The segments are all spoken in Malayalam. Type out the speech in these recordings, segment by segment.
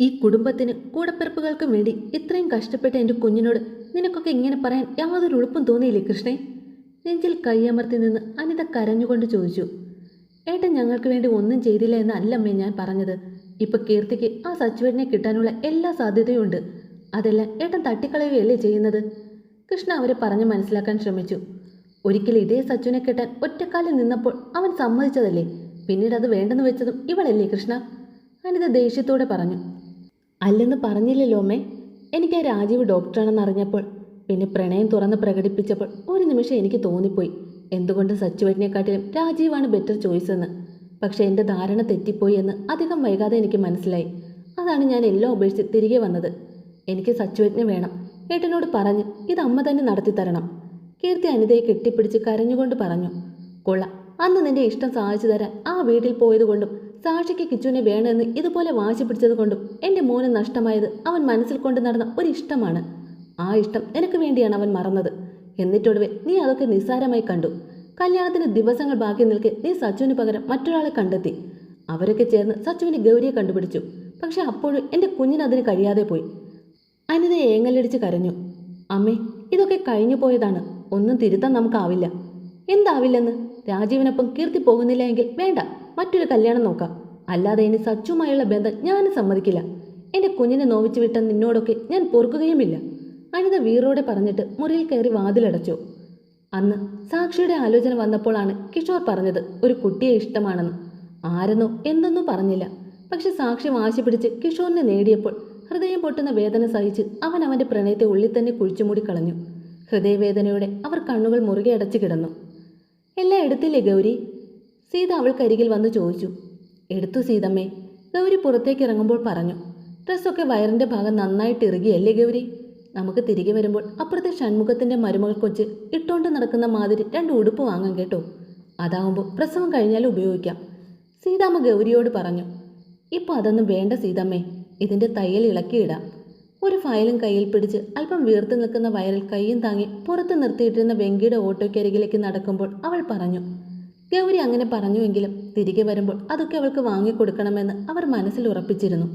ഈ കുടുംബത്തിന് കൂടപ്പിറപ്പുകൾക്കും വേണ്ടി ഇത്രയും കഷ്ടപ്പെട്ട എന്റെ കുഞ്ഞിനോട് നിനക്കൊക്കെ ഇങ്ങനെ പറയാൻ യാതൊരു ഉളുപ്പും തോന്നിയില്ലേ കൃഷ്ണേ? നെഞ്ചിൽ കൈയമർത്തി നിന്ന് അനിത കരഞ്ഞുകൊണ്ട് ചോദിച്ചു. ഏട്ടൻ ഞങ്ങൾക്ക് വേണ്ടി ഒന്നും ചെയ്തില്ല എന്ന് അല്ലമ്മേ ഞാൻ പറഞ്ഞത്. ഇപ്പൊ കീർത്തിക്ക് ആ സച്ചുവേട്ടനെ കിട്ടാനുള്ള എല്ലാ സാധ്യതയും ഉണ്ട്. അതെല്ലാം ഏട്ടൻ തട്ടിക്കളയുകയല്ലേ ചെയ്യുന്നത്? കൃഷ്ണ അവരെ പറഞ്ഞ് മനസ്സിലാക്കാൻ ശ്രമിച്ചു. ഒരിക്കൽ ഇതേ സച്ചുവിനെ കിട്ടാൻ ഒറ്റക്കാലിൽ നിന്നപ്പോൾ അവൻ സമ്മതിച്ചതല്ലേ? പിന്നീട് അത് വേണ്ടെന്ന് വെച്ചതും ഇവളല്ലേ കൃഷ്ണ? അനിത ദേഷ്യത്തോടെ പറഞ്ഞു. അല്ലെന്ന് പറഞ്ഞില്ലല്ലോ അമ്മേ. എനിക്ക് ആ രാജീവ് ഡോക്ടറാണെന്ന് അറിഞ്ഞപ്പോൾ പിന്നെ പ്രണയം തുറന്ന് പ്രകടിപ്പിച്ചപ്പോൾ ഒരു നിമിഷം എനിക്ക് തോന്നിപ്പോയി. എന്തുകൊണ്ട് സച്ചുവേട്ടിനെക്കാട്ടിലും രാജീവാണ് ബെറ്റർ ചോയ്സ് എന്ന്. പക്ഷേ എന്റെ ധാരണ തെറ്റിപ്പോയി എന്ന് അധികം വൈകാതെ എനിക്ക് മനസ്സിലായി. അതാണ് ഞാൻ എല്ലാം ഉപേക്ഷിച്ച് തിരികെ വന്നത്. എനിക്ക് സച്ചുവേട്ടിനെ വേണം. ഏട്ടനോട് പറഞ്ഞ് ഇത് അമ്മ തന്നെ നടത്തി തരണം. കീർത്തി അനിതയെ കെട്ടിപ്പിടിച്ച് കരഞ്ഞുകൊണ്ട് പറഞ്ഞു കൊള്ളാം. അന്ന് നിന്റെ ഇഷ്ടം സാധിച്ചു തരാൻ ആ വീട്ടിൽ പോയതുകൊണ്ടും സാക്ഷിക്ക് കിച്ചുവിനെ വേണമെന്ന് ഇതുപോലെ വാശി പിടിച്ചത് കൊണ്ടും എന്റെ മോന് നഷ്ടമായത് അവൻ മനസ്സിൽ കൊണ്ട് നടന്ന ഒരു ഇഷ്ടമാണ് ആ ഇഷ്ടം നിനക്ക് വേണ്ടിയാണ് അവൻ മറന്നത്. എന്നിട്ടൊടുവെ നീ അതൊക്കെ നിസ്സാരമായി കണ്ടു. കല്യാണത്തിന് ദിവസങ്ങൾ ബാക്കി നിൽക്കെ നീ സച്ചുവിന് പകരം മറ്റൊരാളെ കണ്ടെത്തി. അവരൊക്കെ ചേർന്ന് സച്ചുവിന് ഗൗരിയെ കണ്ടുപിടിച്ചു. പക്ഷെ അപ്പോഴും എന്റെ കുഞ്ഞിനതിന് കഴിയാതെ പോയി. അനിത ഏങ്ങലടിച്ച് കരഞ്ഞു. അമ്മേ ഇതൊക്കെ കഴിഞ്ഞു പോയതാണ്. ഒന്നും തിരുത്താൻ നമുക്കാവില്ല. എന്താവില്ലെന്ന്? രാജീവിനൊപ്പം കീർത്തി പോകുന്നില്ല എങ്കിൽ വേണ്ട. മറ്റൊരു കല്യാണം നോക്കാം. അല്ലാതെ ഇനി സച്ചുമായുള്ള ബന്ധം ഞാനും സമ്മതിക്കില്ല. എന്റെ കുഞ്ഞിനെ നോവിച്ചു വിട്ട നിന്നോടൊക്കെ ഞാൻ പൊറുക്കുകയുമില്ല. അനിത വീറോടെ പറഞ്ഞിട്ട് മുറിയിൽ കയറി വാതിലടച്ചു. അന്ന് സാക്ഷിയുടെ ആലോചന വന്നപ്പോഴാണ് കിഷോർ പറഞ്ഞത് ഒരു കുട്ടിയെ ഇഷ്ടമാണെന്ന്. ആരെന്നോ എന്തെന്നോ പറഞ്ഞില്ല. പക്ഷെ സാക്ഷി വാശി പിടിച്ച് കിഷോറിനെ നേടിയപ്പോൾ ഹൃദയം പൊട്ടുന്ന വേദന സഹിച്ച് അവൻ അവന്റെ പ്രണയത്തെ ഉള്ളിൽ തന്നെ കുഴിച്ചുമൂടി കളഞ്ഞു. ഹൃദയവേദനയോടെ അവർ കണ്ണുകൾ മുറുകെ അടച്ചു കിടന്നു. എല്ലാം എടുത്തില്ലേ ഗൗരി? സീത അവൾക്കരികിൽ വന്ന് ചോദിച്ചു. എടുത്തു സീതമ്മേ. ഗൗരി പുറത്തേക്ക് ഇറങ്ങുമ്പോൾ പറഞ്ഞു. ഡ്രസ്സൊക്കെ വയറിന്റെ ഭാഗം നന്നായിട്ട് ഇറുകിയല്ലേ ഗൗരി? നമുക്ക് തിരികെ വരുമ്പോൾ അപ്പുറത്തെ ഷൺമുഖത്തിന്റെ മരുമകൾ കൊച്ച് ഇട്ടോണ്ട് നടക്കുന്ന മാതിരി രണ്ട് ഉടുപ്പ് വാങ്ങാം കേട്ടോ. അതാവുമ്പോൾ പ്രസവം കഴിഞ്ഞാൽ ഉപയോഗിക്കാം. സീതാമ്മ ഗൗരിയോട് പറഞ്ഞു. ഇപ്പോൾ അതൊന്നും വേണ്ട സീതമ്മേ. ഇതിന്റെ തയ്യൽ ഇളക്കിയിടാം. ഒരു ഫയലും കയ്യിൽ പിടിച്ച് അല്പം വീർത്ത് നിൽക്കുന്ന വയറിൽ കൈയും താങ്ങി പുറത്ത് നിർത്തിയിട്ടിരുന്ന വെങ്കിയുടെ ഓട്ടോയ്ക്കരികിലേക്ക് നടക്കുമ്പോൾ അവൾ പറഞ്ഞു. ഗൗരി അങ്ങനെ പറഞ്ഞുവെങ്കിലും തിരികെ വരുമ്പോൾ അതൊക്കെ അവൾക്ക് വാങ്ങിക്കൊടുക്കണമെന്ന് അവർ മനസ്സിൽ ഉറപ്പിച്ചിരുന്നു.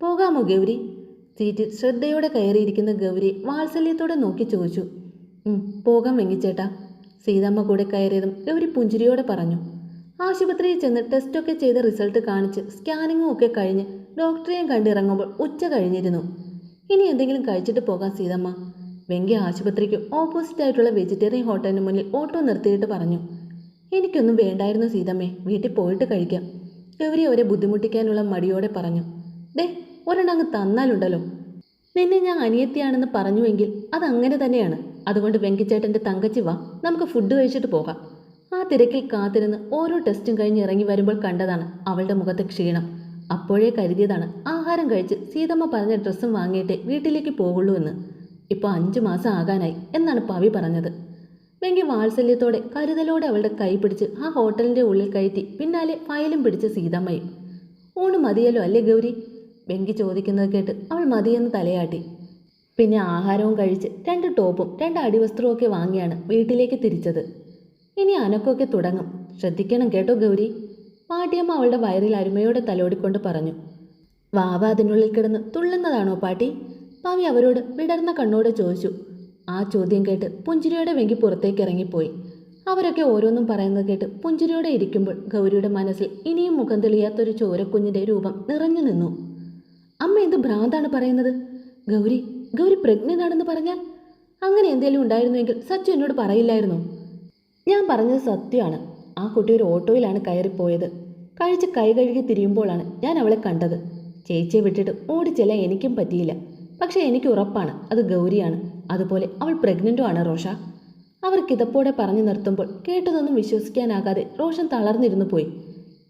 പോകാമോ ഗൗരി? സീറ്റിൽ ശ്രദ്ധയോടെ കയറിയിരിക്കുന്ന ഗൗരി വാത്സല്യത്തോടെ നോക്കി ചോദിച്ചു. "ഉം, പോകാം വെങ്ങിച്ചേട്ടാ. സീതമ്മ കൂടെ കയറിയതും ഗൗരി പുഞ്ചിരിയോടെ പറഞ്ഞു. ആശുപത്രിയിൽ ചെന്ന് ടെസ്റ്റൊക്കെ ചെയ്ത് റിസൾട്ട് കാണിച്ച് സ്കാനിങ്ങും ഒക്കെ കഴിഞ്ഞ് ഡോക്ടറെയും കണ്ടിറങ്ങുമ്പോൾ ഉച്ച കഴിഞ്ഞിരുന്നു. ഇനി എന്തെങ്കിലും കഴിച്ചിട്ട് പോകാം സീതമ്മ. വെങ്കി ആശുപത്രിക്ക് ഓപ്പോസിറ്റ് ആയിട്ടുള്ള വെജിറ്റേറിയൻ ഹോട്ടലിന് മുന്നിൽ ഓട്ടോ നിർത്തിയിട്ട് പറഞ്ഞു. എനിക്കൊന്നും വേണ്ടായിരുന്നു സീതമ്മേ വീട്ടിൽ പോയിട്ട് കഴിക്കാം. ഗൗരി അവരെ ബുദ്ധിമുട്ടിക്കാനുള്ള മടിയോടെ പറഞ്ഞു. ഡേ ഒരെണ്ണം അങ്ങ് തന്നാലുണ്ടല്ലോ. നിന്നെ ഞാൻ അനിയത്തിയാണെന്ന് പറഞ്ഞുവെങ്കിൽ അത് അങ്ങനെ തന്നെയാണ്. അതുകൊണ്ട് വെങ്കിച്ചേട്ടന്റെ തങ്കച്ചി വാ നമുക്ക് ഫുഡ് കഴിച്ചിട്ട് പോകാം. ആ തിരക്കിൽ കാത്തിരുന്ന് ഓരോ ടെസ്റ്റും കഴിഞ്ഞ് ഇറങ്ങി വരുമ്പോൾ കണ്ടതാണ് അവളുടെ മുഖത്തെ ക്ഷീണം. അപ്പോഴേ കരുതിയതാണ് ആഹാരം കഴിച്ച് സീതമ്മ പറഞ്ഞ ഡ്രസ്സും വാങ്ങിയിട്ടേ വീട്ടിലേക്ക് പോകുള്ളൂ എന്ന്. ഇപ്പോൾ അഞ്ചു മാസം ആകാനായി എന്നാണ് പവി പറഞ്ഞത്. വെങ്കി വാത്സല്യത്തോടെ കരുതലോടെ അവളുടെ കൈ പിടിച്ച് ആ ഹോട്ടലിന്റെ ഉള്ളിൽ കയറ്റി പിന്നാലെ ഫയലും പിടിച്ച് സീതമ്മയും. ഊണ് മതിയല്ലോ അല്ലേ ഗൗരി? വെങ്കി ചോദിക്കുന്നത് കേട്ട് അവൾ മതിയെന്ന് തലയാട്ടി. പിന്നെ ആഹാരവും കഴിച്ച് രണ്ട് ടോപ്പും രണ്ട് അടിവസ്ത്രവും ഒക്കെ വാങ്ങിയാണ് വീട്ടിലേക്ക് തിരിച്ചത്. ഇനി അനക്കൊക്കെ തുടങ്ങും. ശ്രദ്ധിക്കണം കേട്ടോ ഗൗരി. പാട്ടിയമ്മ അവളുടെ വയറിൽ അരുമയോടെ തലോടിക്കൊണ്ട് പറഞ്ഞു. വാവ അതിനുള്ളിൽ കിടന്ന് തുള്ളുന്നതാണോ പാട്ടി? പാവി അവരോട് വിടർന്ന കണ്ണോടെ ചോദിച്ചു. ആ ചോദ്യം കേട്ട് പുഞ്ചിരിയുടെ വെങ്കി പുറത്തേക്ക് ഇറങ്ങിപ്പോയി. അവരൊക്കെ ഓരോന്നും പറയുന്നത് കേട്ട് പുഞ്ചിരിയോടെ ഇരിക്കുമ്പോൾ ഗൗരിയുടെ മനസ്സിൽ ഇനിയും മുഖം തെളിയാത്തൊരു ചോരക്കുഞ്ഞിന്റെ രൂപം നിറഞ്ഞു നിന്നു. അമ്മ എന്ത് ഭ്രാന്താണ് പറയുന്നത്? ഗൗരി ഗൗരി പ്രജ്ഞനാണെന്ന് പറഞ്ഞാൽ അങ്ങനെ എന്തെങ്കിലും ഉണ്ടായിരുന്നുവെങ്കിൽ സച്ചു എന്നോട് പറയില്ലായിരുന്നു? ഞാൻ പറഞ്ഞത് സത്യമാണ്. ആ കുട്ടി ഒരു ഓട്ടോയിലാണ് കയറിപ്പോയത്. കഴിച്ച് കൈ കഴുകി തിരിയുമ്പോഴാണ് ഞാൻ അവളെ കണ്ടത്. ചേച്ചിയെ വിട്ടിട്ട് ഓടിച്ചെല്ലാൻ എനിക്കും പറ്റിയില്ല. പക്ഷേ എനിക്ക് ഉറപ്പാണ് അത് ഗൗരിയാണ്. അതുപോലെ അവൾ പ്രഗ്നന്റും ആണ് റോഷ. അവർ കിതപ്പോടെ പറഞ്ഞു നിർത്തുമ്പോൾ കേട്ടതൊന്നും വിശ്വസിക്കാനാകാതെ റോഷൻ തളർന്നിരുന്നു പോയി.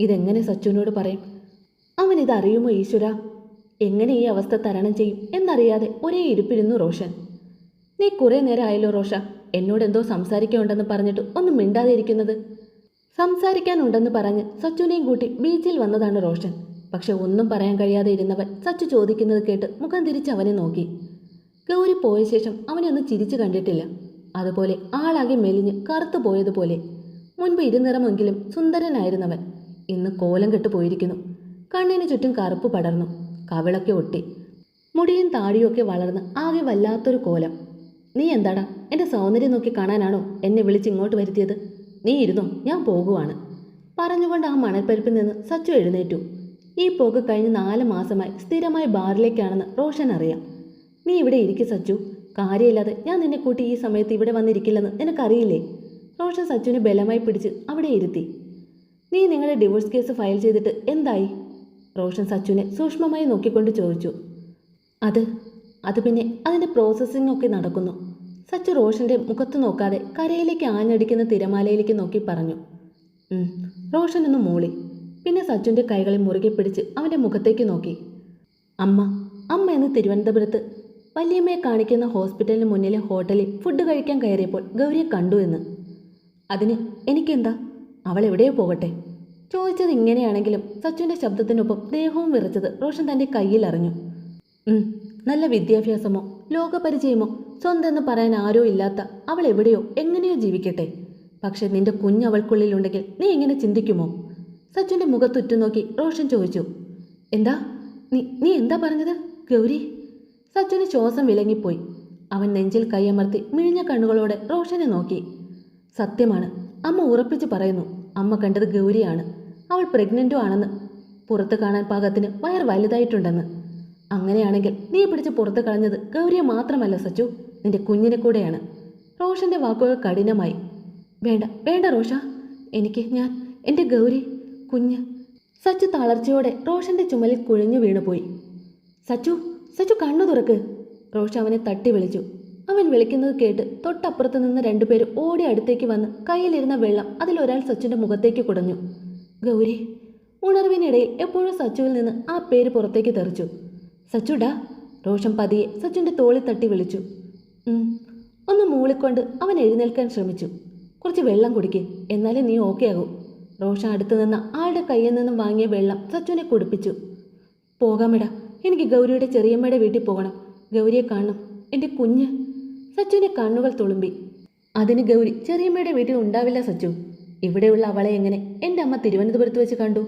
ഇതെങ്ങനെ സച്ചുവിനോട് പറയും? അവൻ ഇതറിയുമോ ഈശ്വര? എങ്ങനെ ഈ അവസ്ഥ തരണം ചെയ്യും എന്നറിയാതെ ഒരേ ഇരിപ്പിരുന്നു റോഷൻ. നീ കുറെ നേരം ആയല്ലോ റോഷ. എന്നോട് എന്തോ സംസാരിക്കാനുണ്ടെന്ന് പറഞ്ഞിട്ട് ഒന്നും മിണ്ടാതെ ഇരിക്കുന്നത്? സംസാരിക്കാനുണ്ടെന്ന് പറഞ്ഞ് സച്ചുവിനെയും കൂട്ടി ബീച്ചിൽ വന്നതാണ് റോഷൻ. പക്ഷെ ഒന്നും പറയാൻ കഴിയാതെ ഇരുന്നവൻ സച്ചു ചോദിക്കുന്നത് കേട്ട് മുഖം തിരിച്ച് അവനെ നോക്കി. ഗൗരി പോയ ശേഷം അവനെ ഒന്ന് ചിരിച്ചു കണ്ടിട്ടില്ല. അതുപോലെ ആളാകെ മെലിഞ്ഞ് കറുത്തു പോയതുപോലെ. മുൻപ് ഇരുനിറമെങ്കിലും സുന്ദരനായിരുന്നവൻ. ഇന്ന് കോലം കെട്ടു പോയിരിക്കുന്നു. കണ്ണിന് ചുറ്റും കറുപ്പ് പടർന്നു. കവിളൊക്കെ ഒട്ടി. മുടിയും താടിയൊക്കെ വളർന്ന് ആകെ വല്ലാത്തൊരു കോലം. നീ എന്താടാ? എന്റെ സൗന്ദര്യം നോക്കി കാണാനാണോ എന്നെ വിളിച്ച് ഇങ്ങോട്ട് വരുത്തിയത്? നീ ഇരുന്നോ? ഞാൻ പോകുവാണ്. പറഞ്ഞുകൊണ്ട് ആ മണൽപ്പരപ്പിൽ നിന്ന് സച്ചു എഴുന്നേറ്റു. ഈ പോക്ക് കഴിഞ്ഞ് നാല് മാസമായി സ്ഥിരമായി ബാറിലേക്കാണെന്ന് റോഷൻ അറിയാം. നീ ഇവിടെ ഇരിക്കും സച്ചു. കാര്യമില്ലാതെ ഞാൻ നിന്നെ കൂട്ടി ഈ സമയത്ത് ഇവിടെ വന്നിരിക്കില്ലെന്ന് നിനക്കറിയില്ലേ? റോഷൻ സച്ചുവിനെ ബലമായി പിടിച്ച് അവിടെ ഇരുത്തി. നീ നിങ്ങളുടെ ഡിവോഴ്സ് കേസ് ഫയൽ ചെയ്തിട്ട് എന്തായി? റോഷൻ സച്ചുവിനെ സൂക്ഷ്മമായി നോക്കിക്കൊണ്ട് ചോദിച്ചു. അത് അത് പിന്നെ അതിന്റെ പ്രോസസ്സിംഗ് ഒക്കെ നടക്കുന്നു. സച്ചു റോഷന്റെ മുഖത്ത് നോക്കാതെ കരയിലേക്ക് ആഞ്ഞടിക്കുന്ന തിരമാലയിലേക്ക് നോക്കി പറഞ്ഞു. റോഷൻ ഒന്ന് മൂളി. പിന്നെ സച്ചുവിന്റെ കൈകളെ മുറുകെ പിടിച്ച് അവന്റെ മുഖത്തേക്ക് നോക്കി. അമ്മ അമ്മ എന്ന് തിരുവനന്തപുരത്ത് വല്യമ്മയെ കാണിക്കുന്ന ഹോസ്പിറ്റലിന് മുന്നിലെ ഹോട്ടലിൽ ഫുഡ് കഴിക്കാൻ കയറിയപ്പോൾ ഗൗരിയെ കണ്ടു എന്ന്. അതിന് എനിക്കെന്താ? അവൾ എവിടെയോ പോകട്ടെ. ചോദിച്ചത് ഇങ്ങനെയാണെങ്കിലും സച്ചുവിന്റെ ശബ്ദത്തിനൊപ്പം ദേഹവും വിറച്ചത് റോഷൻ തന്റെ കയ്യിൽ അറിഞ്ഞു. നല്ല വിദ്യാഭ്യാസമോ ലോകപരിചയമോ സ്വന്തം എന്ന് പറയാൻ ആരോ ഇല്ലാത്ത അവൾ എവിടെയോ എങ്ങനെയോ ജീവിക്കട്ടെ. പക്ഷെ നിന്റെ കുഞ്ഞ് അവൾക്കുള്ളിലുണ്ടെങ്കിൽ നീ എങ്ങനെ ചിന്തിക്കുമോ? സച്ചുവിന്റെ മുഖത്തുറ്റുനോക്കി റോഷൻ ചോദിച്ചു. എന്താ? നീ നീ എന്താ പറഞ്ഞത് ഗൗരി? സച്ചുവിന് ശ്വാസം വിലങ്ങിപ്പോയി. അവൻ നെഞ്ചിൽ കൈയമർത്തി മിഴിഞ്ഞ കണ്ണുകളോടെ റോഷനെ നോക്കി. സത്യമാണ് അമ്മ ഉറപ്പിച്ച് പറയുന്നു അമ്മ കണ്ടത് ഗൗരിയാണ്. അവൾ പ്രഗ്നന്റും ആണെന്ന്. പുറത്ത് കാണാൻ പാകത്തിന് വയർ വലുതായിട്ടുണ്ടെന്ന്. അങ്ങനെയാണെങ്കിൽ നീ പിടിച്ച് പുറത്ത് കളഞ്ഞത് ഗൗരിയെ മാത്രമല്ല സച്ചു നിന്റെ കുഞ്ഞിനെ കൂടെയാണ്. റോഷന്റെ വാക്കുകൾ കഠിനമായി. വേണ്ട വേണ്ട റോഷ എനിക്ക് ഞാൻ എന്റെ ഗൗരി കുഞ്ഞ്. സച്ചു തളർച്ചയോടെ റോഷന്റെ ചുമലിൽ കുഴഞ്ഞു വീണുപോയി. സച്ചു സച്ചു കണ്ണു തുറക്ക്. റോഷ അവനെ തട്ടി വിളിച്ചു. അവൻ വിളിക്കുന്നത് കേട്ട് തൊട്ടപ്പുറത്ത് നിന്ന് രണ്ടുപേരും ഓടി അടുത്തേക്ക് വന്ന് കയ്യിലിരുന്ന വെള്ളം അതിലൊരാൾ സച്ചുവിന്റെ മുഖത്തേക്ക് കുടഞ്ഞു. ഗൗരി ഉണർവിനിടയിൽ എപ്പോഴും സച്ചുവിൽ നിന്ന് ആ പേര് പുറത്തേക്ക് തെറിച്ചു. സച്ചുടാ റോഷൻ പതിയെ സച്ചുവിന്റെ തോളിൽ തട്ടി വിളിച്ചു. ഒന്ന് മൂളിക്കൊണ്ട് അവൻ എഴുന്നേൽക്കാൻ ശ്രമിച്ചു. കുറച്ച് വെള്ളം കുടിക്ക് എന്നാലേ നീ ഓക്കെ ആകൂ. റോഷൻ അടുത്തു നിന്ന് ആളുടെ കയ്യിൽ നിന്നും വാങ്ങിയ വെള്ളം സച്ചുവിനെ കുടിപ്പിച്ചു. പോകാമെടാ എനിക്ക് ഗൗരിയുടെ ചെറിയമ്മയുടെ വീട്ടിൽ പോകണം. ഗൗരിയെ കാണണം. എന്റെ കുഞ്ഞ്. സച്ചുവിന്റെ കണ്ണുകൾ തുളുമ്പി. അതിന് ഗൗരി ചെറിയമ്മയുടെ വീട്ടിൽ ഉണ്ടാവില്ല സച്ചു. ഇവിടെയുള്ള അവളെ എങ്ങനെ എന്റെ അമ്മ തിരുവനന്തപുരത്ത് വെച്ച് കണ്ടു?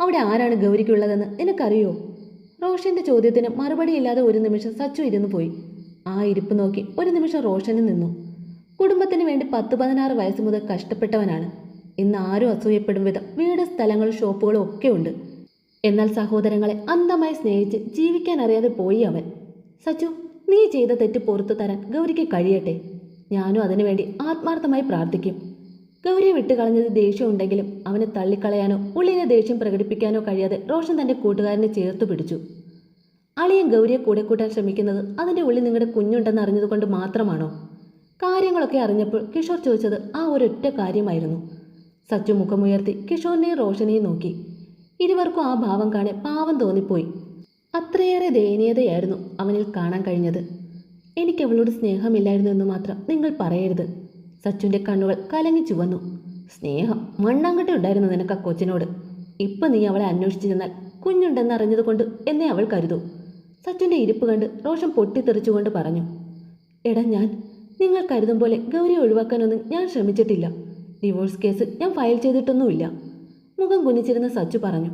അവിടെ ആരാണ് ഗൗരിക്കുള്ളതെന്ന് നിനക്കറിയോ? റോഷന്റെ ചോദ്യത്തിന് മറുപടിയില്ലാതെ ഒരു നിമിഷം സച്ചു ഇരുന്നു പോയി. ആ ഇരിപ്പ് നോക്കി ഒരു നിമിഷം റോഷന് നിന്നു. കുടുംബത്തിന് വേണ്ടി പത്ത് പതിനാറ് വയസ്സ് മുതൽ കഷ്ടപ്പെട്ടവനാണ്. ഇന്ന് ആരും അസൂയപ്പെടും വിധം വീട് സ്ഥലങ്ങളും ഷോപ്പുകളും ഒക്കെ ഉണ്ട്. എന്നാൽ സഹോദരങ്ങളെ അന്ധമായി സ്നേഹിച്ച് ജീവിക്കാൻ അറിയാതെ പോയി അവൻ. സച്ചു നീ ചെയ്ത തെറ്റ് പുറത്തു തരാൻ ഗൗരിക്ക് കഴിയട്ടെ. ഞാനും അതിനുവേണ്ടി ആത്മാർത്ഥമായി പ്രാർത്ഥിക്കും. ഗൗരിയെ വിട്ടുകളഞ്ഞത് ദേഷ്യമുണ്ടെങ്കിലും അവനെ തള്ളിക്കളയാനോ ഉള്ളിനെ ദേഷ്യം പ്രകടിപ്പിക്കാനോ കഴിയാതെ റോഷൻ തന്റെ കൂട്ടുകാരനെ ചേർത്തു പിടിച്ചു. അളിയൻ ഗൗരിയെ കൂടെ കൂട്ടാൻ ശ്രമിക്കുന്നത് അതിന്റെ ഉള്ളിൽ നിങ്ങളുടെ കുഞ്ഞുണ്ടെന്ന് അറിഞ്ഞതുകൊണ്ട് മാത്രമാണോ? കാര്യങ്ങളൊക്കെ അറിഞ്ഞപ്പോൾ കിഷോർ ചോദിച്ചത് ആ ഒരൊറ്റ കാര്യമായിരുന്നു. സച്ചു മുഖമുയർത്തി കിഷോറിനെയും റോഷനെയും നോക്കി. ഇരുവർക്കും ആ ഭാവം കാണെ പാവം തോന്നിപ്പോയി. അത്രയേറെ ദയനീയതയായിരുന്നു അവനിൽ കാണാൻ കഴിഞ്ഞത്. എനിക്ക് അവളോട് സ്നേഹമില്ലായിരുന്നു എന്ന് മാത്രം നിങ്ങൾ പറയരുത്. സച്ചുവിന്റെ കണ്ണുകൾ കലങ്ങി ചുവന്നു. സ്നേഹം മണ്ണാങ്കട്ട ഉണ്ടായിരുന്നു നിനക്ക് ആ കൊച്ചിനോട്. ഇപ്പം നീ അവളെ അന്വേഷിച്ചു ചെന്നാൽ കുഞ്ഞുണ്ടെന്ന് അറിഞ്ഞതുകൊണ്ട് എന്നെ അവൾ കരുതൂ. സച്ചുവിന്റെ ഇരിപ്പ് കണ്ട് റോഷൻ പൊട്ടിത്തെറിച്ചുകൊണ്ട് പറഞ്ഞു. എടാ ഞാൻ നിങ്ങൾ കരുതും പോലെ ഗൗരി ഒഴിവാക്കാനൊന്നും ഞാൻ ശ്രമിച്ചിട്ടില്ല. ഡിവോഴ്സ് കേസ് ഞാൻ ഫയൽ ചെയ്തിട്ടൊന്നുമില്ല. മുഖം കുനിച്ചിരുന്ന സച്ചു പറഞ്ഞു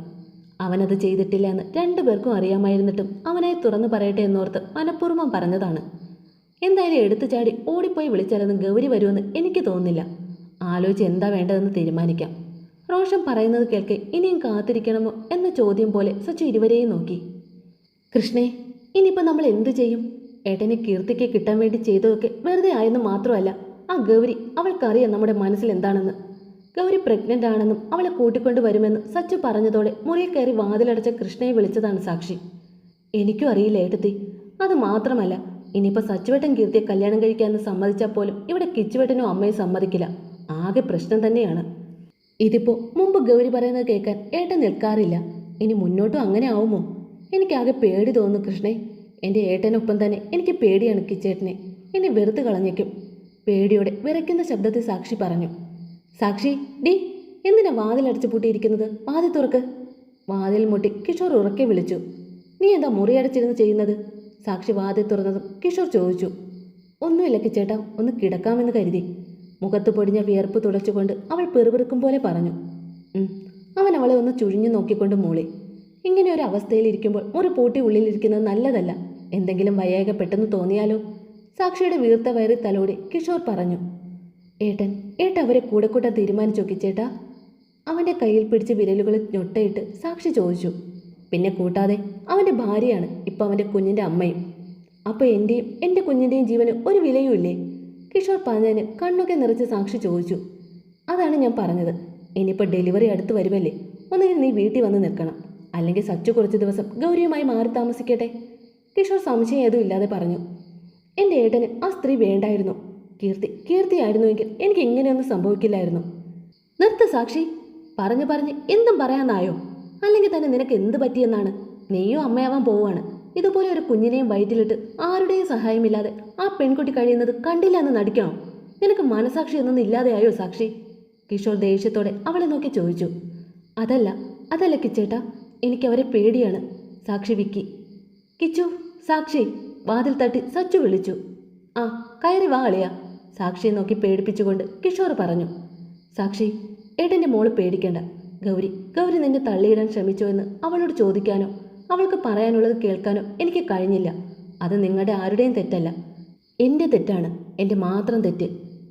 അവനത് ചെയ്തിട്ടില്ല എന്ന് രണ്ടുപേർക്കും അറിയാമായിരുന്നിട്ടും അവനായി തുറന്നു പറയട്ടെ എന്നോർത്ത് മനഃപൂർവം പറഞ്ഞതാണ്. എന്തായാലും എടുത്തു ചാടി ഓടിപ്പോയി വിളിച്ചാലൊന്നും ഗൗരി വരുമെന്ന് എനിക്ക് തോന്നുന്നില്ല. ആലോചിച്ച് എന്താ വേണ്ടതെന്ന് തീരുമാനിക്കാം. റോഷൻ പറയുന്നത് കേൾക്കെ ഇനിയും കാത്തിരിക്കണമോ എന്ന ചോദ്യം പോലെ സച്ചു ഇരുവരെയും നോക്കി. കൃഷ്ണേ ഇനിയിപ്പോൾ നമ്മൾ എന്തു ചെയ്യും? ഏട്ടനെ കീർത്തിക്ക് കിട്ടാൻ വേണ്ടി ചെയ്തതൊക്കെ വെറുതെ ആയെന്ന് മാത്രമല്ല ആ ഗൗരി അവൾക്കറിയാം നമ്മുടെ മനസ്സിൽ എന്താണെന്ന്. ഗൗരി പ്രഗ്നന്റ് ആണെന്നും അവളെ കൂട്ടിക്കൊണ്ടു വരുമെന്നും സച്ചു പറഞ്ഞതോടെ മുറിയിൽ കയറി വാതിലടച്ച കൃഷ്ണയെ വിളിച്ചതാണ് സാക്ഷി. എനിക്കും അറിയില്ല ഏട്ടത്തി. അത് മാത്രമല്ല ഇനിയിപ്പോൾ സച്ചുവേട്ടൻ കീർത്തിയെ കല്യാണം കഴിക്കാമെന്ന് സമ്മതിച്ചാൽ പോലും ഇവിടെ കിച്ചുവേട്ടനും അമ്മയും സമ്മതിക്കില്ല. ആകെ പ്രശ്നം തന്നെയാണ്. ഇതിപ്പോൾ മുമ്പ് ഗൗരി പറയുന്നത് കേൾക്കാൻ ഏട്ടൻ നിൽക്കാറില്ല. ഇനി മുന്നോട്ടും അങ്ങനെ ആവുമോ? എനിക്കാകെ പേടി തോന്നുന്നു കൃഷ്ണേ. എന്റെ ഏട്ടനൊപ്പം തന്നെ എനിക്ക് പേടിയാണ് കിച്ചേട്ടനെ എന്നെ വെറുത്ത് കളഞ്ഞേക്കും. പേടിയോടെ വിറയ്ക്കുന്ന ശബ്ദത്തിൽ സാക്ഷി പറഞ്ഞു. സാക്ഷി ഡി എന്തിനാ വാതിലടച്ചു പൂട്ടിയിരിക്കുന്നത്? വാതിൽ തുറക്ക്. വാതിൽ മുട്ടി കിഷോർ ഉറക്കെ വിളിച്ചു. നീ എന്താ മുറിയടച്ചിരുന്ന് ചെയ്യുന്നത്? സാക്ഷി വാതിൽ തുറന്നതും കിഷോർ ചോദിച്ചു. ഒന്നുമില്ല കിച്ചേട്ടാ ഒന്ന് കിടക്കാമെന്ന് കരുതി. മുഖത്ത് പൊടിഞ്ഞ വിയർപ്പ് തുടച്ചുകൊണ്ട് അവൾ പെറുപെറുക്കും പോലെ പറഞ്ഞു. അവൻ അവളെ ഒന്ന് ചുഴിഞ്ഞു നോക്കിക്കൊണ്ട് മൂളി. ഇങ്ങനെ ഒരു അവസ്ഥയിലിരിക്കുമ്പോൾ മുറി പൂട്ടി ഉള്ളിലിരിക്കുന്നത് നല്ലതല്ല. എന്തെങ്കിലും വയ്യായക പെട്ടെന്ന് തോന്നിയാലോ? സാക്ഷിയുടെ വീർത്ത വയറി തലോടി കിഷോർ പറഞ്ഞു. ഏട്ടൻ ഏട്ട അവരെ കൂടെ കൂട്ടാൻ തീരുമാനിച്ചോക്കി ചേട്ടാ അവന്റെ കയ്യിൽ പിടിച്ച് വിരലുകളിൽ ഞൊട്ടയിട്ട് സാക്ഷി ചോദിച്ചു. പിന്നെ കൂട്ടാതെ അവന്റെ ഭാര്യയാണ് ഇപ്പം അവന്റെ കുഞ്ഞിന്റെ അമ്മയും. അപ്പോൾ എന്റെയും എന്റെ കുഞ്ഞിന്റെയും ജീവന് ഒരു വിലയുമില്ലേ കിഷോർ പറഞ്ഞതിന് കണ്ണൊക്കെ നിറച്ച് സാക്ഷി ചോദിച്ചു. അതാണ് ഞാൻ പറഞ്ഞത്. ഇനിയിപ്പോൾ ഡെലിവറി അടുത്ത് വരുമല്ലേ? ഒന്നുകിൽ നീ വീട്ടിൽ വന്ന് നിൽക്കണം. അല്ലെങ്കിൽ സച്ചു കുറച്ച് ദിവസം ഗൗരിയുമായി മാറി താമസിക്കട്ടെ? കിഷോർ സംശയം ഏതും ഇല്ലാതെ പറഞ്ഞു. എന്റെ ഏട്ടന് ആ സ്ത്രീ വേണ്ടായിരുന്നു. കീർത്തി. കീർത്തിയായിരുന്നുവെങ്കിൽ എനിക്ക് ഇങ്ങനെയൊന്നും സംഭവിക്കില്ലായിരുന്നു. നിർത്ത സാക്ഷി. പറഞ്ഞു പറഞ്ഞ് എന്തും പറയാനായോ? അല്ലെങ്കിൽ തന്നെ നിനക്ക് എന്ത് പറ്റിയെന്നാണ്? നീയോ അമ്മയാവാൻ പോവാണ് ഇതുപോലെ ഒരു കുഞ്ഞിനെയും വയറ്റിലിട്ട് ആരുടെയും സഹായമില്ലാതെ ആ പെൺകുട്ടി കഴിയുന്നത് കണ്ടില്ല എന്ന് നടിക്കണോ? നിനക്ക് മനസാക്ഷി എന്നൊന്നും ഇല്ലാതെയായോ സാക്ഷി? കിഷോർ ദേഷ്യത്തോടെ അവളെ നോക്കി ചോദിച്ചു. അതല്ല അതല്ല കിച്ചേട്ടാ എനിക്ക് അവരെ പേടിയാണ്. സാക്ഷി വിക്കി. കിച്ചു സാക്ഷി വാതിൽ തട്ടി സച്ചു വിളിച്ചു. ആ കയറി വാ അളിയ. സാക്ഷിയെ നോക്കി പേടിപ്പിച്ചുകൊണ്ട് കിഷോർ പറഞ്ഞു സാക്ഷി ഏട്ടന്റെ മോൾ പേടിക്കേണ്ട. ഗൗരി ഗൗരി നിന്നെ തള്ളിയിടാൻ ശ്രമിച്ചോ എന്ന് അവളോട് ചോദിക്കാനോ അവൾക്ക് പറയാനുള്ളത് കേൾക്കാനോ എനിക്ക് കഴിഞ്ഞില്ല. അത് നിങ്ങളുടെ ആരുടെയും തെറ്റല്ല. എന്റെ തെറ്റാണ്. എന്റെ മാത്രം തെറ്റ്.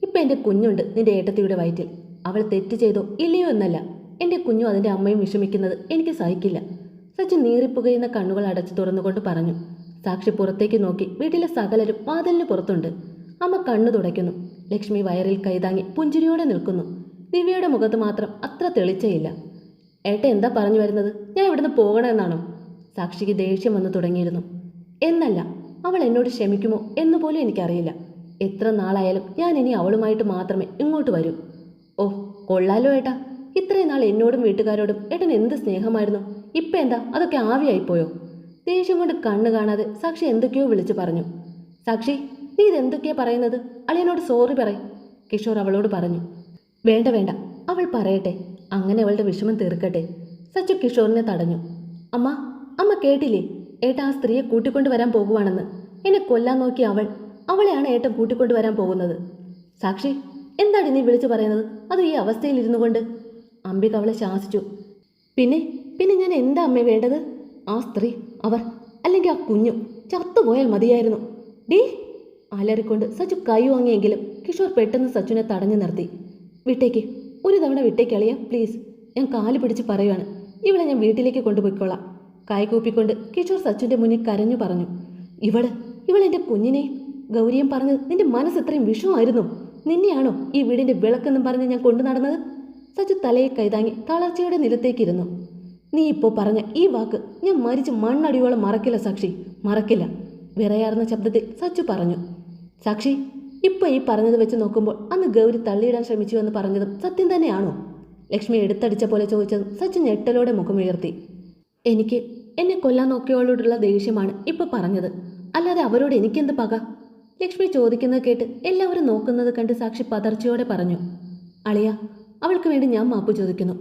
ഇപ്പം എന്റെ കുഞ്ഞുണ്ട് നിന്റെ ഏട്ടത്തിയുടെ വയറ്റിൽ. അവൾ തെറ്റ് ചെയ്തോ ഇല്ലയോ എന്നല്ല. എന്റെ കുഞ്ഞും അതിന്റെ അമ്മയും വിഷമിക്കുന്നത് എനിക്ക് സഹിക്കില്ല. സച്ചിൻ നീറിപ്പുകയുന്ന കണ്ണുകൾ അടച്ചു തുറന്നുകൊണ്ട് പറഞ്ഞു സാക്ഷി പുറത്തേക്ക് നോക്കി വീട്ടിലെ സകലരും വാതിലിന് പുറത്തുണ്ട്. അമ്മ കണ്ണു തുടയ്ക്കുന്നു. ലക്ഷ്മി വയറിൽ കൈതാങ്ങി പുഞ്ചിരിയോടെ നിൽക്കുന്നു. ദിവ്യയുടെ മുഖത്ത് മാത്രം അത്ര തെളിച്ചയില്ല. ഏട്ട എന്താ പറഞ്ഞു വരുന്നത്? ഞാൻ ഇവിടുന്ന് പോകണമെന്നാണോ? സാക്ഷിക്ക് ദേഷ്യം വന്നു തുടങ്ങിയിരുന്നു. എന്നല്ല അവൾ എന്നോട് ക്ഷമിക്കുമോ എന്നുപോലും എനിക്കറിയില്ല. എത്ര നാളായാലും ഞാൻ ഇനി അവളുമായിട്ട് മാത്രമേ ഇങ്ങോട്ട് വരൂ. ഓ കൊള്ളാലോ ഏട്ടാ. ഇത്രയും നാൾ എന്നോടും വീട്ടുകാരോടും ഏട്ടൻ എന്ത് സ്നേഹമായിരുന്നു? ഇപ്പം എന്താ? അതൊക്കെ ആവിയായിപ്പോയോ? ദേഷ്യം കൊണ്ട് കണ്ണ് കാണാതെ സാക്ഷി എന്തൊക്കെയോ വിളിച്ചു പറഞ്ഞു. സാക്ഷി നീ ഇതെന്തൊക്കെയാ പറയുന്നത്? അളിയനോട് സോറി പറ കിഷോർ അവളോട് പറഞ്ഞു വേണ്ട വേണ്ട. അവൾ പറയട്ടെ. അങ്ങനെ അവളുടെ വിഷമം തീർക്കട്ടെ. സച്ചു കിഷോറിനെ തടഞ്ഞു. അമ്മ അമ്മ കേട്ടില്ലേ? ഏട്ടാ ആ സ്ത്രീയെ കൂട്ടിക്കൊണ്ടു വരാൻ പോകുവാണെന്ന്. എന്നെ കൊല്ലാൻ നോക്കി അവൾ അവളെയാണ് ഏട്ടൻ കൂട്ടിക്കൊണ്ടു വരാൻ പോകുന്നത്. സാക്ഷി എന്താണ് നീ വിളിച്ചു പറയുന്നത്? അത് ഈ അവസ്ഥയിൽ ഇരുന്നു കൊണ്ട്. അംബിക അവളെ ശാസിച്ചു. പിന്നെ പിന്നെ ഞാൻ എന്താ അമ്മേ വേണ്ടത്? ആ സ്ത്രീ അവർ അല്ലെങ്കിൽ ആ കുഞ്ഞു ചത്തുപോയാൽ മതിയായിരുന്നു. ഡീ അലറിക്കൊണ്ട് സച്ചു കൈ വാങ്ങിയെങ്കിലും കിഷോർ പെട്ടെന്ന് സച്ചുനെ തടഞ്ഞു നിർത്തി. വിട്ടേക്ക്. ഒരു തവണ വിട്ടേക്ക് അളിയ പ്ലീസ്. ഞാൻ കാൽ പിടിച്ച് പറയുവാണ്. ഇവളെ ഞാൻ വീട്ടിലേക്ക് കൊണ്ടുപോയിക്കോളാം. കൈ കൂപ്പിക്കൊണ്ട് കിഷോർ സച്ചുന്റെ മുന്നിൽ കരഞ്ഞു പറഞ്ഞു. ഇവൾ? ഇവളെന്റെ കുഞ്ഞിനെ? ഗൗരിയം പറഞ്ഞത് നിന്റെ മനസ്സ് ഇത്രയും വിഷമായിരുന്നു നിന്നെയാണോ ഈ വീടിന്റെ വിളക്കെന്നും പറഞ്ഞ് ഞാൻ കൊണ്ടു നടന്നത്? സച്ചു തലയെ കൈതാങ്ങി തളർച്ചയുടെ നിലത്തേക്കിരുന്നു. നീ ഇപ്പോൾ പറഞ്ഞ ഈ വാക്ക് ഞാൻ മരിച്ച് മണ്ണടിയോളം മറക്കില്ല സാക്ഷി. മറക്കില്ല. വിറയാർന്ന ശബ്ദത്തിൽ സച്ചു പറഞ്ഞു. സാക്ഷി ഇപ്പോൾ ഈ പറഞ്ഞത് വെച്ച് നോക്കുമ്പോൾ അന്ന് ഗൗരി തള്ളിയിടാൻ ശ്രമിച്ചു എന്ന് പറഞ്ഞതും സത്യം തന്നെയാണോ? ലക്ഷ്മി എടുത്തടിച്ച പോലെ ചോദിച്ചതും സച്ചിൻ ഞെട്ടലോടെ മുഖമുയർത്തി. എനിക്ക് എന്നെ കൊല്ലാൻ നോക്കിയവളോടുള്ള ദേഷ്യമാണ് ഇപ്പോൾ പറഞ്ഞത്. അല്ലാതെ അവരോട് എനിക്കെന്ത് പക? ലക്ഷ്മി ചോദിക്കുന്നത് കേട്ട് എല്ലാവരും നോക്കുന്നത് കണ്ട് സാക്ഷി പതർച്ചയോടെ പറഞ്ഞു. അളിയ അവൾക്ക് വേണ്ടി ഞാൻ മാപ്പ് ചോദിക്കുന്നു.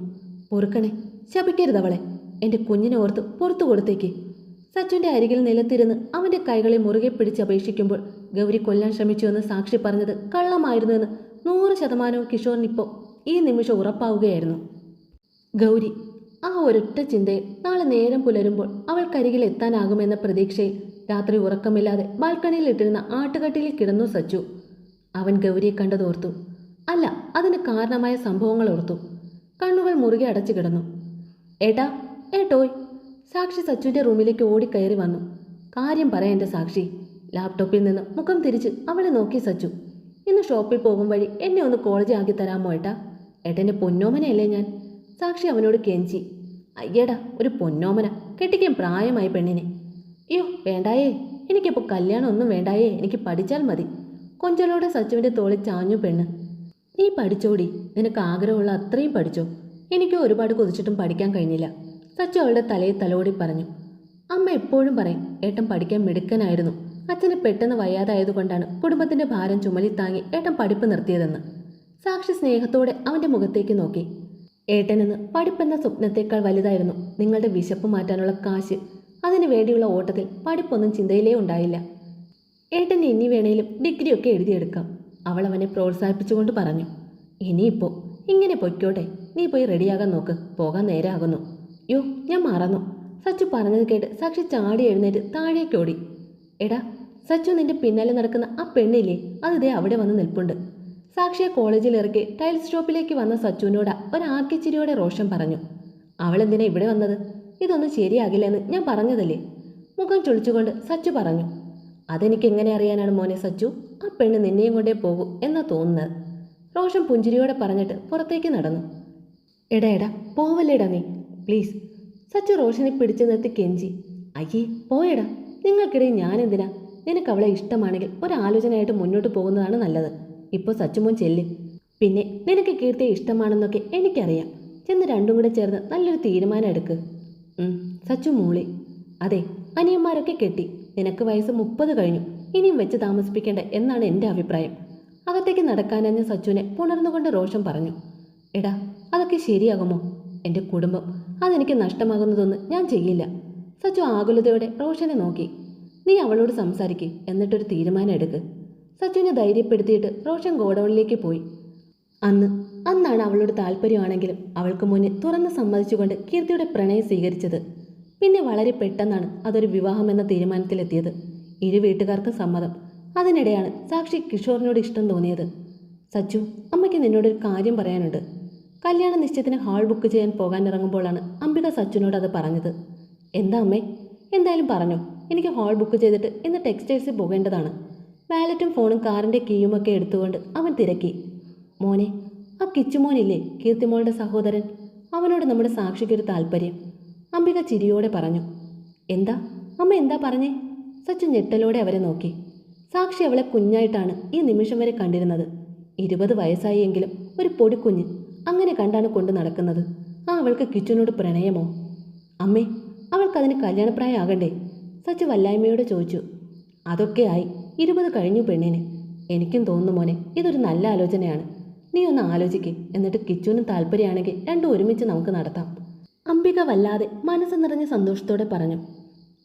പൊറുക്കണേ ശപിക്കരുത് അവളെ. എന്റെ കുഞ്ഞിനെ ഓർത്ത് പുറത്തു കൊടുത്തേക്ക്. സച്ചുവിന്റെ അരികിൽ നിലത്തിരുന്ന് അവന്റെ കൈകളെ മുറുകെ പിടിച്ച് അപേക്ഷിക്കുമ്പോൾ ഗൗരി കൊല്ലാൻ ശ്രമിച്ചുവെന്ന് സാക്ഷി പറഞ്ഞത് കള്ളമായിരുന്നുവെന്ന് നൂറ് ശതമാനവും കിഷോറിനിപ്പോൾ ഈ നിമിഷം ഉറപ്പാവുകയായിരുന്നു. ഗൗരി ആ ഒരൊറ്റ ചിന്തയിൽ നാളെ നേരം പുലരുമ്പോൾ അവൾക്കരികിൽ എത്താനാകുമെന്ന പ്രതീക്ഷയിൽ രാത്രി ഉറക്കമില്ലാതെ ബാൽക്കണിയിൽ ഇട്ടിരുന്ന ആട്ടുകട്ടിയിൽ കിടന്നു സച്ചു. അവൻ ഗൗരിയെ കണ്ടതോർത്തു അല്ല അതിന് കാരണമായ സംഭവങ്ങൾ ഓർത്തു. കണ്ണുകൾ മുറുകെ അടച്ചു കിടന്നു. ഏട്ടാ ഏട്ടോയ് സാക്ഷി സച്ചുവിന്റെ റൂമിലേക്ക് ഓടിക്കയറി വന്നു. കാര്യം പറയാം എന്റെ സാക്ഷി. ലാപ്ടോപ്പിൽ നിന്ന് മുഖം തിരിച്ച് അവളെ നോക്കി സച്ചു. ഇന്ന് ഷോപ്പിൽ പോകും വഴി എന്നെ ഒന്ന് കോളേജ് ആക്കി തരാമോ ഏട്ടാ? ഏട്ടന്റെ പൊന്നോമനയല്ലേ ഞാൻ? സാക്ഷി അവനോട് കെഞ്ചി. അയ്യേടാ ഒരു പൊന്നോമന. കെട്ടിക്കാൻ പ്രായമായി പെണ്ണിനെ. അയ്യോ വേണ്ടായേ. എനിക്കിപ്പോൾ കല്യാണം ഒന്നും വേണ്ടായേ. എനിക്ക് പഠിച്ചാൽ മതി. കൊഞ്ചലോടെ സച്ചുവിന്റെ തോളിൽ ചാഞ്ഞു പെണ്ണ്. നീ പഠിച്ചോടി. നിനക്ക് ആഗ്രഹമുള്ള അത്രയും പഠിച്ചോ. എനിക്ക് ഒരുപാട് കൊതിച്ചിട്ടും പഠിക്കാൻ കഴിഞ്ഞില്ല. സച്ചു അവളുടെ തലയിൽ തലോടി പറഞ്ഞു. അമ്മ എപ്പോഴും പറയും ഏട്ടൻ പഠിക്കാൻ മിടുക്കനായിരുന്നു. അച്ഛന് പെട്ടെന്ന് വയ്യാതായതുകൊണ്ടാണ് കുടുംബത്തിന്റെ ഭാരം ചുമലി താങ്ങി ഏട്ടൻ പഠിപ്പ് നിർത്തിയതെന്ന്. സാക്ഷി സ്നേഹത്തോടെ അവന്റെ മുഖത്തേക്ക് നോക്കി. ഏട്ടനെന്ന് പഠിപ്പെന്ന സ്വപ്നത്തേക്കാൾ വലുതായിരുന്നു നിങ്ങളുടെ വിശപ്പ് മാറ്റാനുള്ള കാശ്. അതിനു വേണ്ടിയുള്ള ഓട്ടത്തിൽ പഠിപ്പൊന്നും ചിന്തയിലേ ഉണ്ടായില്ല. ഏട്ടൻ ഇനി വേണേലും ഡിഗ്രിയൊക്കെ എഴുതിയെടുക്കാം. അവൾ അവനെ പ്രോത്സാഹിപ്പിച്ചുകൊണ്ട് പറഞ്ഞു. ഇനിയിപ്പോൾ ഇങ്ങനെ പൊയ്ക്കോട്ടെ. നീ പോയി റെഡിയാകാൻ നോക്ക്. പോകാൻ നേരാകുന്നു. യോ ഞാൻ മറന്നു. സച്ചു പറഞ്ഞത് കേട്ട് സാക്ഷി ചാടി എഴുന്നേറ്റ് താഴേക്ക് ഓടി. എടാ സച്ചു നിന്റെ പിന്നാലെ നടക്കുന്ന ആ പെണ്ണില്ലേ? അതിതേ അവിടെ വന്ന് നിൽപ്പുണ്ട്. സാക്ഷിയെ കോളേജിൽ ഇറക്കി ടൈൽ സ്റ്റോപ്പിലേക്ക് വന്ന സച്ചുവിനോട് ഒരാക്കിച്ചിരിയോടെ റോഷൻ പറഞ്ഞു. അവൾ എന്തിനാ ഇവിടെ വന്നത്? ഇതൊന്നും ശരിയാകില്ലെന്ന് ഞാൻ പറഞ്ഞതല്ലേ? മുഖം ചൊളിച്ചുകൊണ്ട് സച്ചു പറഞ്ഞു. അതെനിക്ക് എങ്ങനെ അറിയാനാണ് മോനെ സച്ചു? ആ പെണ്ണ് നിന്നെയും കൊണ്ടേ പോകൂ എന്നാ തോന്നുന്നത്. റോഷൻ പുഞ്ചിരിയോടെ പറഞ്ഞിട്ട് പുറത്തേക്ക് നടന്നു. എടാ എടാ പോവല്ലേടാ നീ? പ്ലീസ് സച്ചു റോഷനെ പിടിച്ചു നിർത്തി കെഞ്ചി. അയ്യേ പോയടാ. നിങ്ങൾക്കിടയിൽ ഞാനെന്തിനാ? നിനക്ക് അവളെ ഇഷ്ടമാണെങ്കിൽ ഒരാലോചനയായിട്ട് മുന്നോട്ട് പോകുന്നതാണ് നല്ലത്. ഇപ്പോൾ സച്ചുമോൻ ചെല്ല്. പിന്നെ നിനക്ക് കീർത്തിയെ ഇഷ്ടമാണെന്നൊക്കെ എനിക്കറിയാം. ചെന്ന് രണ്ടും കൂടെ ചേർന്ന് നല്ലൊരു തീരുമാനം എടുക്ക്. സച്ചു മൂളി. അതെ അനിയന്മാരൊക്കെ കെട്ടി. നിനക്ക് വയസ്സ് മുപ്പത് കഴിഞ്ഞു. ഇനിയും വെച്ച് താമസിപ്പിക്കേണ്ട എന്നാണ് എന്റെ അഭിപ്രായം. അകത്തേക്ക് നടക്കാനഞ്ഞ സച്ചുവിനെ പുണർന്നുകൊണ്ട് റോഷൻ പറഞ്ഞു. എടാ അതൊക്കെ ശരിയാകുമോ? എന്റെ കുടുംബം. അതെനിക്ക് നഷ്ടമാകുന്നതൊന്നും ഞാൻ ചെയ്യില്ല. സച്ചു ആകുലതയോടെ റോഷനെ നോക്കി. നീ അവളോട് സംസാരിക്ക് എന്നിട്ടൊരു തീരുമാനം എടുക്ക്. സച്ചുവിനെ ധൈര്യപ്പെടുത്തിയിട്ട് റോഷൻ ഗോഡൗണിലേക്ക് പോയി. അന്ന് അന്നാണ് അവളോട് താല്പര്യമാണെങ്കിലും അവൾക്ക് മുന്നിൽ തുറന്ന് സമ്മതിച്ചുകൊണ്ട് കീർത്തിയുടെ പ്രണയം സ്വീകരിച്ചത്. പിന്നെ വളരെ പെട്ടെന്നാണ് അതൊരു വിവാഹം എന്ന തീരുമാനത്തിലെത്തിയത്. ഇരു വീട്ടുകാർക്കും സമ്മതം. അതിനിടെയാണ് സാക്ഷി കിഷോറിനോട് ഇഷ്ടം തോന്നിയത്. സച്ചു അമ്മയ്ക്ക് നിന്നോടൊരു കാര്യം പറയാനുണ്ട്. കല്യാണ നിശ്ചയത്തിന് ഹാൾ ബുക്ക് ചെയ്യാൻ പോകാൻ ഇറങ്ങുമ്പോഴാണ് അംബിക സച്ചിനോട് അത് പറഞ്ഞത്. എന്താ അമ്മേ? എന്തായാലും പറഞ്ഞു. എനിക്ക് ഹാൾ ബുക്ക് ചെയ്തിട്ട് ഇന്ന് ടെക്സ്റ്റൈൽസിൽ പോകേണ്ടതാണ്. വാലറ്റും ഫോണും കാറിന്റെ കീയുമൊക്കെ എടുത്തുകൊണ്ട് അവൻ തിരക്കി. മോനെ ആ കിച്ചുമോനില്ലേ കീർത്തിമോളുടെ സഹോദരൻ? അവനോട് നമ്മുടെ സാക്ഷിക്കൊരു താല്പര്യം. അംബിക ചിരിയോടെ പറഞ്ഞു. എന്താ? അമ്മ എന്താ പറഞ്ഞേ? സച്ചു ഞെട്ടലോടെ അവരെ നോക്കി. സാക്ഷി അവളെ കുഞ്ഞായിട്ടാണ് ഈ നിമിഷം വരെ കണ്ടിരുന്നത്. ഇരുപത് വയസ്സായി എങ്കിലും ഒരു പൊടിക്കുഞ്ഞ് അങ്ങനെ കണ്ടാണ് കൊണ്ടു നടക്കുന്നത്. ആ അവൾക്ക് കിച്ചുനോട് പ്രണയമോ? അമ്മേ അവൾക്കതിന് കല്യാണപ്രായമാകണ്ടേ? സച്ചു വല്ലായ്മയോട് ചോദിച്ചു. അതൊക്കെ ആയി. ഇരുപത് കഴിഞ്ഞു പെണ്ണിന്. എനിക്കും തോന്നുന്നു മോനെ ഇതൊരു നല്ല ആലോചനയാണ്. നീ ഒന്ന് ആലോചിക്കേ. എന്നിട്ട് കിച്ചുവിനും താല്പര്യമാണെങ്കിൽ രണ്ടും ഒരുമിച്ച് നമുക്ക് നടത്താം. അംബിക വല്ലാതെ മനസ്സ് നിറഞ്ഞ സന്തോഷത്തോടെ പറഞ്ഞു.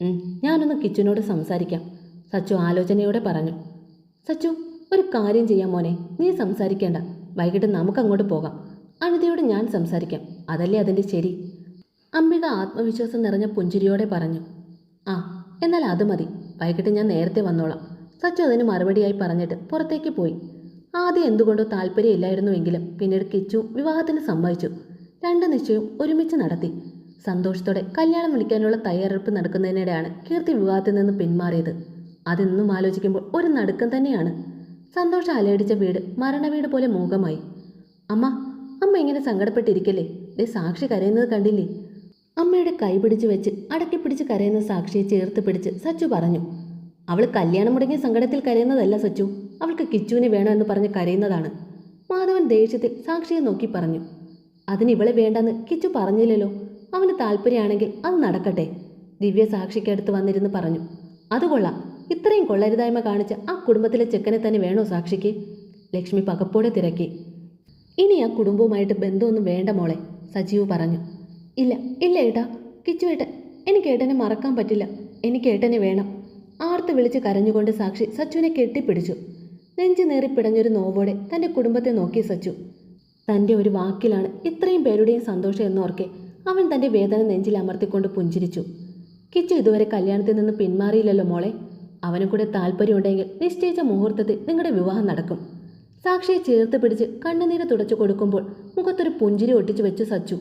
"ഉം, ഞാനൊന്ന് കിച്ചുവിനോട് സംസാരിക്കാം. സച്ചു ആലോചനയോടെ പറഞ്ഞു. സച്ചു ഒരു കാര്യം ചെയ്യാം മോനെ. നീ സംസാരിക്കേണ്ട. വൈകിട്ട് നമുക്കങ്ങോട്ട് പോകാം. അനിതയോട് ഞാൻ സംസാരിക്കാം. അതല്ലേ അതിന്റെ ശരി? അംബിക ആത്മവിശ്വാസം നിറഞ്ഞ പുഞ്ചിരിയോടെ പറഞ്ഞു. ആ എന്നാൽ അത് മതി. വൈകിട്ട് ഞാൻ നേരത്തെ വന്നോളാം. സച്ചു അതിന് മറുപടിയായി പറഞ്ഞിട്ട് പുറത്തേക്ക് പോയി. ആദ്യം എന്തുകൊണ്ടോ താല്പര്യമില്ലായിരുന്നുവെങ്കിലും പിന്നീട് കിച്ചു വിവാഹത്തിന് സമ്മതിച്ചു. രണ്ട് നിശ്ചയം ഒരുമിച്ച് നടത്തി. സന്തോഷത്തോടെ കല്യാണം വിളിക്കാനുള്ള തയ്യാറെടുപ്പ് നടക്കുന്നതിനിടെയാണ് കീർത്തി വിവാഹത്തിൽ നിന്ന് പിന്മാറിയത്. അതെന്നും ആലോചിക്കുമ്പോൾ ഒരു നടുക്കം തന്നെയാണ്. സന്തോഷം അലയടിച്ച വീട് മരണവീട് പോലെ മൂകമായി. അമ്മ അമ്മ ഇങ്ങനെ സങ്കടപ്പെട്ടിരിക്കല്ലേ? ദേ സാക്ഷി കരയുന്നത് കണ്ടില്ലേ? അമ്മയുടെ കൈ പിടിച്ചു വെച്ച് അടക്കി പിടിച്ച് കരയുന്ന സാക്ഷിയെ ചേർത്ത് പിടിച്ച് സച്ചു പറഞ്ഞു. അവൾ കല്യാണം മുടങ്ങിയ സങ്കടത്തിൽ കരയുന്നതല്ല സച്ചു. അവൾക്ക് കിച്ചുവിനെ വേണമെന്ന് പറഞ്ഞ് കരയുന്നതാണ്. മാധവൻ ദേഷ്യത്തിൽ സാക്ഷിയെ നോക്കി പറഞ്ഞു. അതിന് ഇവളെ വേണ്ടെന്ന് കിച്ചു പറഞ്ഞില്ലല്ലോ. അവന് താല്പര്യമാണെങ്കിൽ അത് നടക്കട്ടെ ദിവ്യ സാക്ഷിക്കടുത്ത് വന്നിരുന്ന് പറഞ്ഞു. അത് കൊള്ളാം. ഇത്രയും കൊള്ളരുതായ്മ കാണിച്ച ആ കുടുംബത്തിലെ ചെക്കനെ തന്നെ വേണോ സാക്ഷിക്ക്? ലക്ഷ്മി പകപ്പോടെ തിരക്കി. ഇനി ആ കുടുംബവുമായിട്ട് ബന്ധമൊന്നും വേണ്ട മോളെ സജീവ് പറഞ്ഞു. ഇല്ല ഇല്ല ഏട്ടാ കിച്ചു ഏട്ടൻ എനിക്ക് ഏട്ടനെ മറക്കാൻ പറ്റില്ല എനിക്ക് ഏട്ടനെ വേണം. ആർത്ത് വിളിച്ച് കരഞ്ഞുകൊണ്ട് സാക്ഷി സച്ചുവിനെ കെട്ടിപ്പിടിച്ചു. നെഞ്ചു നേറി പിടഞ്ഞൊരു നോവോടെ തന്റെ കുടുംബത്തെ നോക്കി സച്ചു. തന്റെ ഒരു വാക്കിലാണ് ഇത്രയും പേരുടെയും സന്തോഷം എന്നോർക്കെ അവൻ തന്റെ വേദന നെഞ്ചിൽ അമർത്തിക്കൊണ്ട് പുഞ്ചിരിച്ചു. കിച്ചു ഇതുവരെ കല്യാണത്തിൽ നിന്ന് പിന്മാറിയില്ലല്ലോ മോളെ. അവനും കൂടെ താല്പര്യമുണ്ടെങ്കിൽ നിശ്ചയിച്ച മുഹൂർത്തത്തിൽ നിങ്ങളുടെ വിവാഹം നടക്കും. സാക്ഷിയെ ചേർത്ത് പിടിച്ച് കണ്ണുനീര് തുടച്ചു കൊടുക്കുമ്പോൾ മുഖത്തൊരു പുഞ്ചിരി ഒട്ടിച്ചു വെച്ചു സച്ചു.